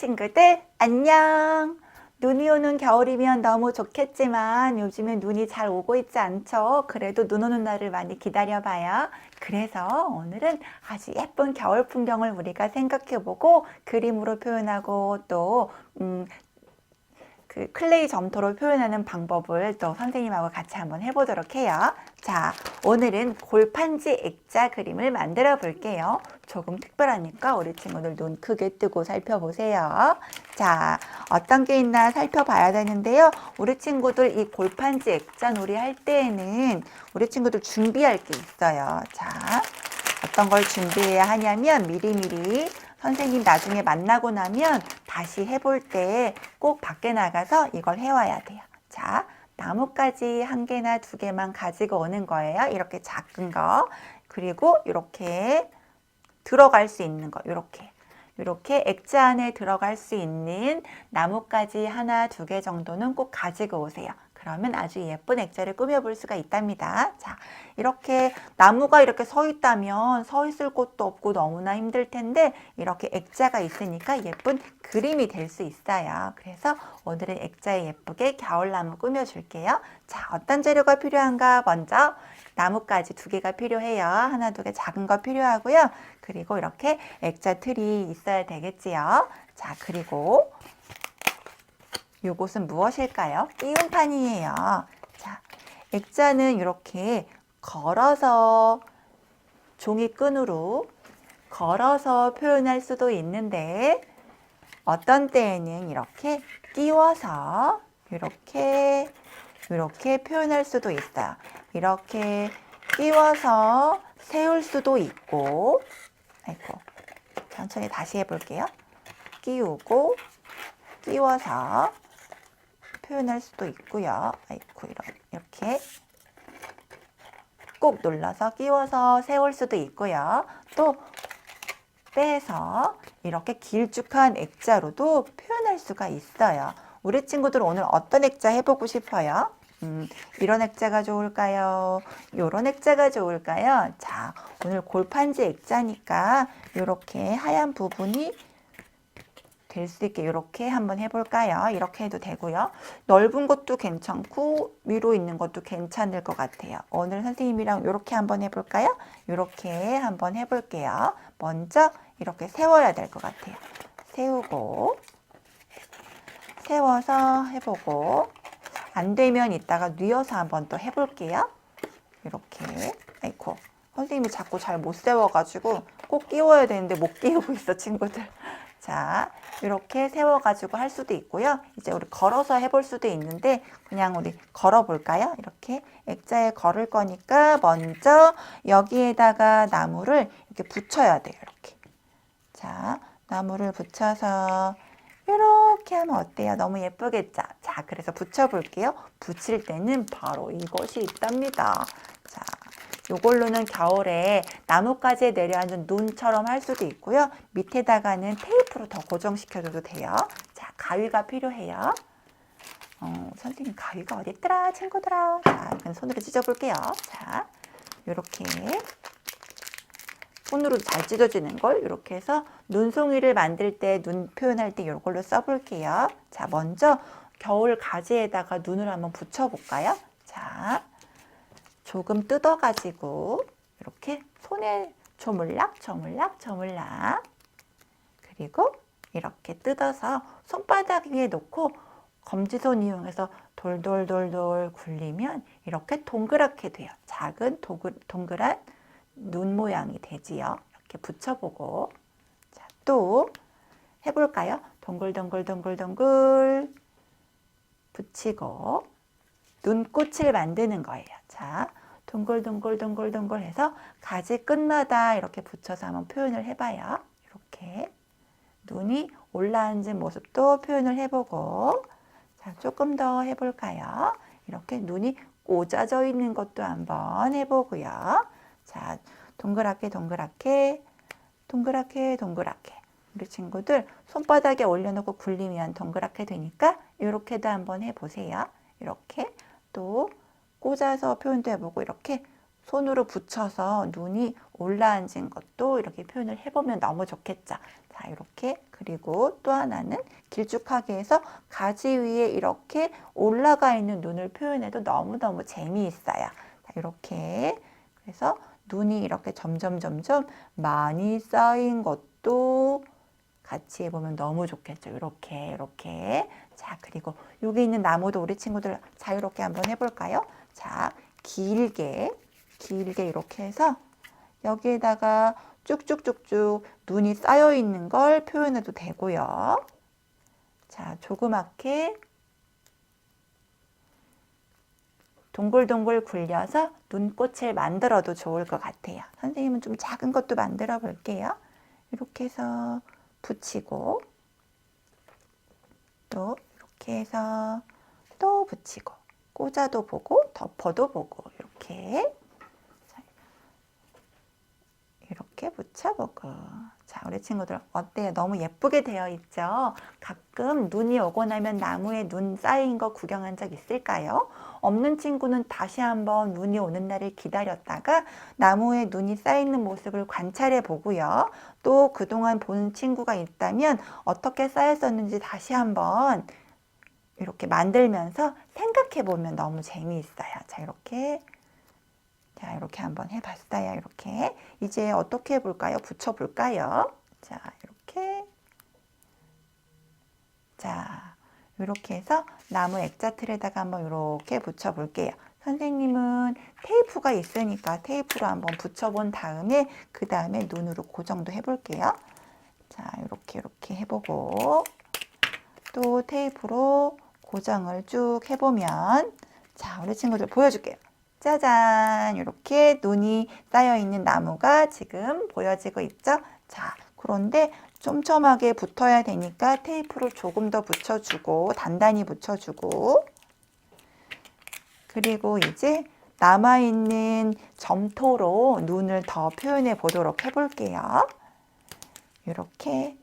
친구들 안녕. 눈이 오는 겨울이면 너무 좋겠지만 요즘엔 눈이 잘 오고 있지 않죠? 그래도 눈 오는 날을 많이 기다려 봐요. 그래서 오늘은 아주 예쁜 겨울 풍경을 우리가 생각해 보고 그림으로 표현하고 또 음, 그 클레이 점토로 표현하는 방법을 또 선생님하고 같이 한번 해보도록 해요. 자, 오늘은 골판지 액자 그림을 만들어 볼게요. 조금 특별하니까 우리 친구들 눈 크게 뜨고 살펴보세요. 자, 어떤 게 있나 살펴봐야 되는데요. 우리 친구들 이 골판지 액자 놀이 할 때에는 우리 친구들 준비할 게 있어요. 자, 어떤 걸 준비해야 하냐면 미리미리 선생님 나중에 만나고 나면 다시 해볼 때 꼭 밖에 나가서 이걸 해와야 돼요. 자, 나뭇가지 한 개나 두 개만 가지고 오는 거예요. 이렇게 작은 거. 그리고 이렇게 들어갈 수 있는 거. 이렇게. 이렇게 액자 안에 들어갈 수 있는 나뭇가지 하나, 두 개 정도는 꼭 가지고 오세요. 그러면 아주 예쁜 액자를 꾸며볼 수가 있답니다. 자, 이렇게 나무가 이렇게 서 있다면 서 있을 곳도 없고 너무나 힘들 텐데 이렇게 액자가 있으니까 예쁜 그림이 될 수 있어요. 그래서 오늘은 액자에 예쁘게 겨울나무 꾸며줄게요. 자, 어떤 재료가 필요한가? 먼저 나뭇가지 두 개가 필요해요. 하나, 두 개 작은 거 필요하고요. 그리고 이렇게 액자 틀이 있어야 되겠지요. 자, 그리고 이곳은 무엇일까요? 띄움판이에요. 자, 액자는 이렇게 걸어서 종이끈으로 걸어서 표현할 수도 있는데 어떤 때에는 이렇게 끼워서 이렇게 이렇게 표현할 수도 있어요. 이렇게 끼워서 세울 수도 있고 아이고 천천히 다시 해볼게요. 끼우고 끼워서 표현할 수도 있고요. 아이고 이런 이렇게 꼭 눌러서 끼워서 세울 수도 있고요. 또 빼서 이렇게 길쭉한 액자로도 표현할 수가 있어요. 우리 친구들 오늘 어떤 액자 해보고 싶어요? 음, 이런 액자가 좋을까요? 이런 액자가 좋을까요? 자, 오늘 골판지 액자니까 이렇게 하얀 부분이 될 수 있게 이렇게 한번 해볼까요? 이렇게 해도 되고요. 넓은 것도 괜찮고 위로 있는 것도 괜찮을 것 같아요. 오늘 선생님이랑 이렇게 한번 해볼까요? 이렇게 한번 해볼게요. 먼저 이렇게 세워야 될 것 같아요. 세우고 세워서 해보고 안 되면 이따가 뉘어서 한번 또 해볼게요. 이렇게 아이고 선생님이 자꾸 잘 못 세워가지고 꼭 끼워야 되는데 못 끼우고 있어 친구들. 자, 이렇게 세워가지고 할 수도 있고요. 이제 우리 걸어서 해볼 수도 있는데 그냥 우리 걸어볼까요? 이렇게 액자에 걸을 거니까 먼저 여기에다가 나무를 이렇게 붙여야 돼요. 이렇게. 자, 나무를 붙여서 이렇게 하면 어때요? 너무 예쁘겠죠? 자, 그래서 붙여볼게요. 붙일 때는 바로 이것이 있답니다. 자, 요걸로는 겨울에 나뭇가지에 내려앉은 눈처럼 할 수도 있고요. 밑에다가는 테이프로 더 고정시켜줘도 돼요. 자, 가위가 필요해요. 어, 선생님 가위가 어디 있더라 친구들아. 자, 이건 손으로 찢어볼게요. 자, 요렇게 손으로 잘 찢어지는 걸 이렇게 해서 눈송이를 만들 때 눈 표현할 때 이걸로 써볼게요. 자, 먼저 겨울 가지에다가 눈을 한번 붙여볼까요? 자, 조금 뜯어가지고 이렇게 손에 조물락 조물락 조물락 그리고 이렇게 뜯어서 손바닥 위에 놓고 검지손 이용해서 돌돌돌돌 굴리면 이렇게 동그랗게 돼요. 작은 도글, 동그란 눈 모양이 되지요. 이렇게 붙여보고 자, 또 해볼까요? 동글동글동글동글 붙이고 눈꽃을 만드는 거예요. 자, 동글동글동글동글 해서 가지 끝마다 이렇게 붙여서 한번 표현을 해봐요. 이렇게 눈이 올라앉은 모습도 표현을 해보고 자, 조금 더 해볼까요? 이렇게 눈이 꽂아져 있는 것도 한번 해보고요. 자, 동그랗게 동그랗게 동그랗게 동그랗게 우리 친구들 손바닥에 올려놓고 굴리면 동그랗게 되니까 이렇게도 한번 해보세요. 이렇게 또 꽂아서 표현도 해보고 이렇게 손으로 붙여서 눈이 올라앉은 것도 이렇게 표현을 해보면 너무 좋겠죠. 자, 이렇게. 그리고 또 하나는 길쭉하게 해서 가지 위에 이렇게 올라가 있는 눈을 표현해도 너무너무 재미있어요. 자, 이렇게. 그래서 눈이 이렇게 점점 점점 많이 쌓인 것도 같이 해보면 너무 좋겠죠. 이렇게, 이렇게. 자, 그리고 여기 있는 나무도 우리 친구들 자유롭게 한번 해볼까요? 자, 길게, 길게 이렇게 해서 여기에다가 쭉쭉쭉쭉 눈이 쌓여 있는 걸 표현해도 되고요. 자, 조그맣게 동글동글 굴려서 눈꽃을 만들어도 좋을 것 같아요. 선생님은 좀 작은 것도 만들어 볼게요. 이렇게 해서 붙이고 또 이렇게 해서 또 붙이고 꽂아도 보고 덮어도 보고 이렇게 자, 이렇게 붙여보고 자 우리 친구들 어때요? 너무 예쁘게 되어 있죠? 가끔 눈이 오고 나면 나무에 눈 쌓인 거 구경한 적 있을까요? 없는 친구는 다시 한번 눈이 오는 날을 기다렸다가 나무에 눈이 쌓이는 모습을 관찰해 보고요. 또 그동안 본 친구가 있다면 어떻게 쌓였었는지 다시 한번 이렇게 만들면서 생각해 보면 너무 재미있어요. 자, 이렇게. 자, 이렇게 한번 해봤어요. 이렇게. 이제 어떻게 해볼까요? 붙여볼까요? 자, 이렇게. 자, 이렇게 해서 나무 액자 틀에다가 한번 이렇게 붙여볼게요. 선생님은 테이프가 있으니까 테이프로 한번 붙여본 다음에 그 다음에 눈으로 고정도 해볼게요. 자, 이렇게 이렇게 해보고 또 테이프로 고정을 쭉 해보면 자, 우리 친구들 보여줄게요. 짜잔! 이렇게 눈이 쌓여 있는 나무가 지금 보여지고 있죠? 자, 그런데 촘촘하게 붙어야 되니까 테이프를 조금 더 붙여주고, 단단히 붙여주고, 그리고 이제 남아있는 점토로 눈을 더 표현해 보도록 해볼게요. 이렇게.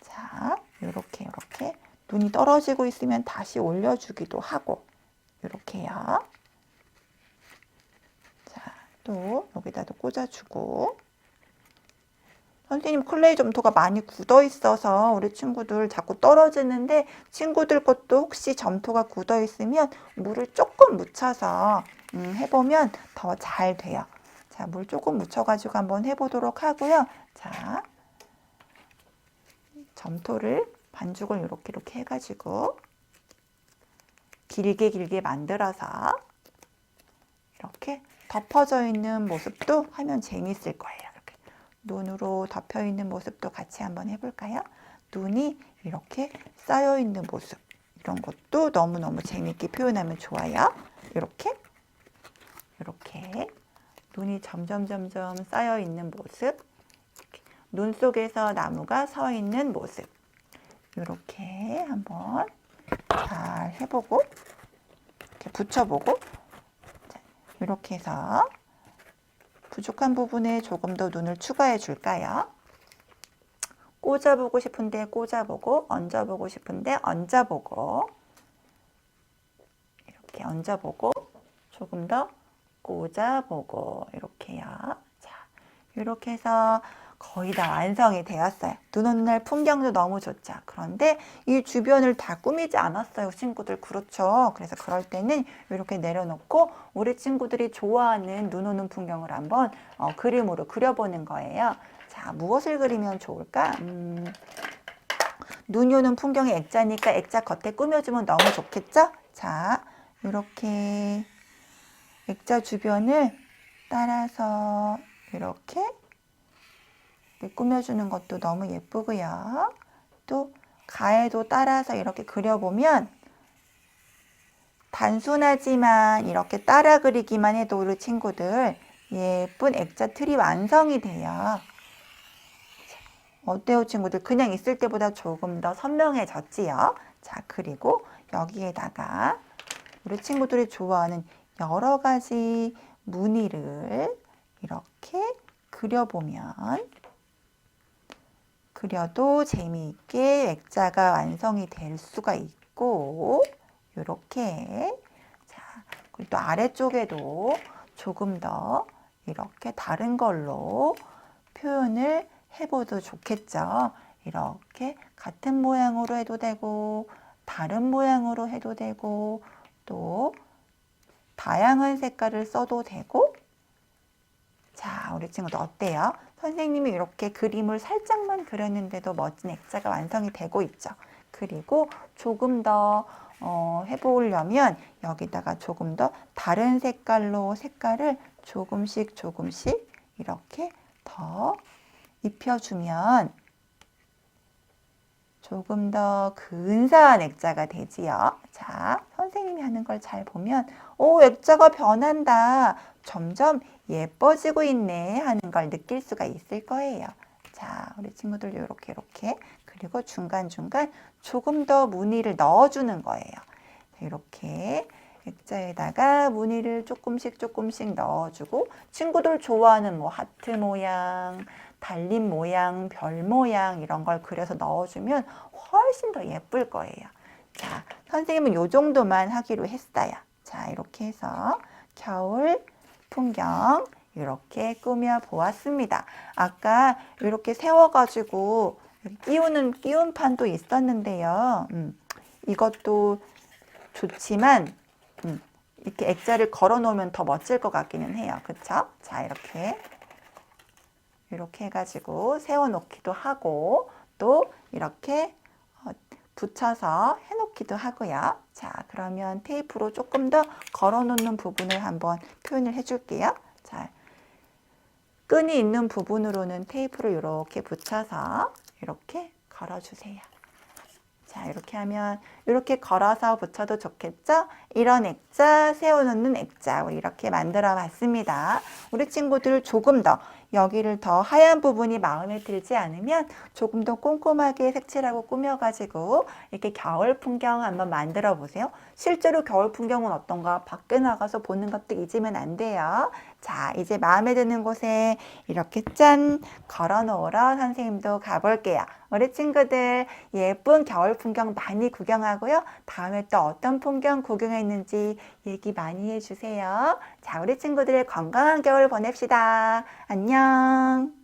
자, 이렇게, 이렇게. 눈이 떨어지고 있으면 다시 올려주기도 하고, 이렇게요. 자, 또 여기다도 꽂아주고. 선생님 클레이 점토가 많이 굳어 있어서 우리 친구들 자꾸 떨어지는데 친구들 것도 혹시 점토가 굳어 있으면 물을 조금 묻혀서 음, 해보면 더 잘 돼요. 자, 물 조금 묻혀가지고 한번 해보도록 하고요. 자, 점토를 반죽을 이렇게 이렇게 해가지고 길게 길게 만들어서 이렇게 덮어져 있는 모습도 하면 재밌을 거예요. 이렇게 눈으로 덮여 있는 모습도 같이 한번 해볼까요? 눈이 이렇게 쌓여 있는 모습 이런 것도 너무너무 재밌게 표현하면 좋아요. 이렇게 이렇게 눈이 점점 점점 쌓여 있는 모습 눈 속에서 나무가 서 있는 모습 이렇게 한번 잘 해보고 이렇게 붙여보고 자, 이렇게 해서 부족한 부분에 조금 더 눈을 추가해 줄까요? 꽂아보고 싶은데 꽂아보고 얹어보고 싶은데 얹어보고 이렇게 얹어보고 조금 더 꽂아보고 이렇게요. 자, 이렇게 해서 거의 다 완성이 되었어요. 눈 오는 날 풍경도 너무 좋죠. 그런데 이 주변을 다 꾸미지 않았어요. 친구들 그렇죠. 그래서 그럴 때는 이렇게 내려놓고 우리 친구들이 좋아하는 눈 오는 풍경을 한번 어, 그림으로 그려보는 거예요. 자, 무엇을 그리면 좋을까? 음, 눈이 오는 풍경의 액자니까 액자 겉에 꾸며주면 너무 좋겠죠? 자, 이렇게 액자 주변을 따라서 이렇게 꾸며주는 것도 너무 예쁘고요. 또 가에도 따라서 이렇게 그려보면 단순하지만 이렇게 따라 그리기만 해도 우리 친구들 예쁜 액자 틀이 완성이 돼요. 어때요 친구들? 그냥 있을 때보다 조금 더 선명해졌지요? 자 그리고 여기에다가 우리 친구들이 좋아하는 여러 가지 무늬를 이렇게 그려보면 그려도 재미있게 액자가 완성이 될 수가 있고 이렇게 자 여기 또 아래쪽에도 조금 더 이렇게 다른 걸로 표현을 해봐도 좋겠죠. 이렇게 같은 모양으로 해도 되고, 다른 모양으로 해도 되고, 또 다양한 색깔을 써도 되고, 자, 우리 친구들 어때요? 선생님이 이렇게 그림을 살짝만 그렸는데도 멋진 액자가 완성이 되고 있죠. 그리고 조금 더 어, 해보려면 여기다가 조금 더 다른 색깔로 색깔을 조금씩 조금씩 이렇게 더 입혀주면 조금 더 근사한 액자가 되지요. 자, 선생님이 하는 걸 잘 보면, 오, 액자가 변한다. 점점 예뻐지고 있네. 하는 걸 느낄 수가 있을 거예요. 자, 우리 친구들 이렇게, 이렇게. 그리고 중간중간 조금 더 무늬를 넣어주는 거예요. 이렇게 액자에다가 무늬를 조금씩 조금씩 넣어주고, 친구들 좋아하는 뭐 하트 모양, 달림 모양, 별 모양 이런 걸 그려서 넣어주면 훨씬 더 예쁠 거예요. 자, 선생님은 요 정도만 하기로 했어요. 자, 이렇게 해서 겨울 풍경 이렇게 꾸며 보았습니다. 아까 이렇게 세워가지고 끼우는 끼운판도 있었는데요. 음, 이것도 좋지만 음, 이렇게 액자를 걸어 놓으면 더 멋질 것 같기는 해요. 그쵸? 자, 이렇게 이렇게 해가지고 세워놓기도 하고 또 이렇게 어, 붙여서 해놓기도 하고요. 자, 그러면 테이프로 조금 더 걸어놓는 부분을 한번 표현을 해줄게요. 자, 끈이 있는 부분으로는 테이프를 이렇게 붙여서 이렇게 걸어주세요. 자, 이렇게 하면 이렇게 걸어서 붙여도 좋겠죠? 이런 액자, 세워놓는 액자 이렇게 만들어 봤습니다. 우리 친구들 조금 더 여기를 더 하얀 부분이 마음에 들지 않으면 조금 더 꼼꼼하게 색칠하고 꾸며가지고 이렇게 겨울 풍경 한번 만들어 보세요. 실제로 겨울 풍경은 어떤가 밖에 나가서 보는 것도 잊으면 안 돼요. 자, 이제 마음에 드는 곳에 이렇게 짠 걸어 놓으러 선생님도 가볼게요. 우리 친구들 예쁜 겨울 풍경 많이 구경하고요. 다음에 또 어떤 풍경 구경했는지 얘기 많이 해주세요. 자, 우리 친구들 건강한 겨울 보냅시다. 안녕.